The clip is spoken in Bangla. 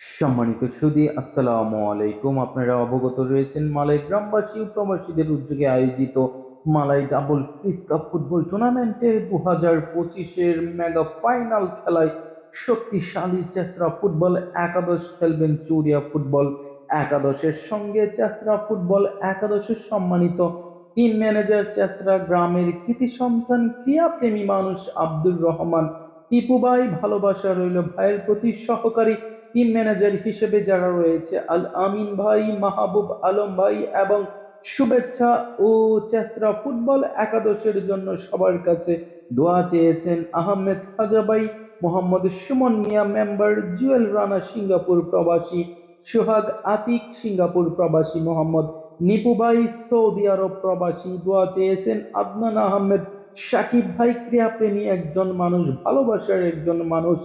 সম্মানিত সুদী, আসসালামু আলাইকুম। আপনারা অবগত রয়েছেন মালাই গ্রামবাসী প্রবাসীদের উদ্যোগে আয়োজিত মালাই ডাবল কাপ ফুটবল টুর্নামেন্টের দু হাজার পঁচিশের মেগা ফাইনাল খেলায় শক্তিশালী চেচরা ফুটবল একাদশ খেলবেন চুরিয়া ফুটবল একাদশের সঙ্গে। চেচরা ফুটবল একাদশের সম্মানিত টিম ম্যানেজার চেচরা গ্রামের কৃতি সন্তান ক্রিয়াপ্রেমী মানুষ আব্দুর রহমান। টিপু ভাই ভালোবাসা রইল ভাইয়ের প্রতি সহকারী টিম ম্যানেজার হিসেবে যারা রয়েছে, আল আমিন ভাই, মাহবুব আলম ভাই এবং শুভেচ্ছা ও চেসরা ফুটবল একাদশের জন্য সবার কাছে দোয়া চেয়েছেন আহমেদ খাজা ভাই, মোহাম্মদ সুমন মিয়া মেম্বার, জুয়েল রানা সিঙ্গাপুর প্রবাসী, সোহাগ আতিক সিঙ্গাপুর প্রবাসী, মোহাম্মদ নিপু ভাই সৌদি আরব প্রবাসী, দোয়া চেয়েছেন আদনান আহমেদ, সাকিব ভাই ক্রীড়াপ্রেমী একজন মানুষ, ভালোবাসার একজন মানুষ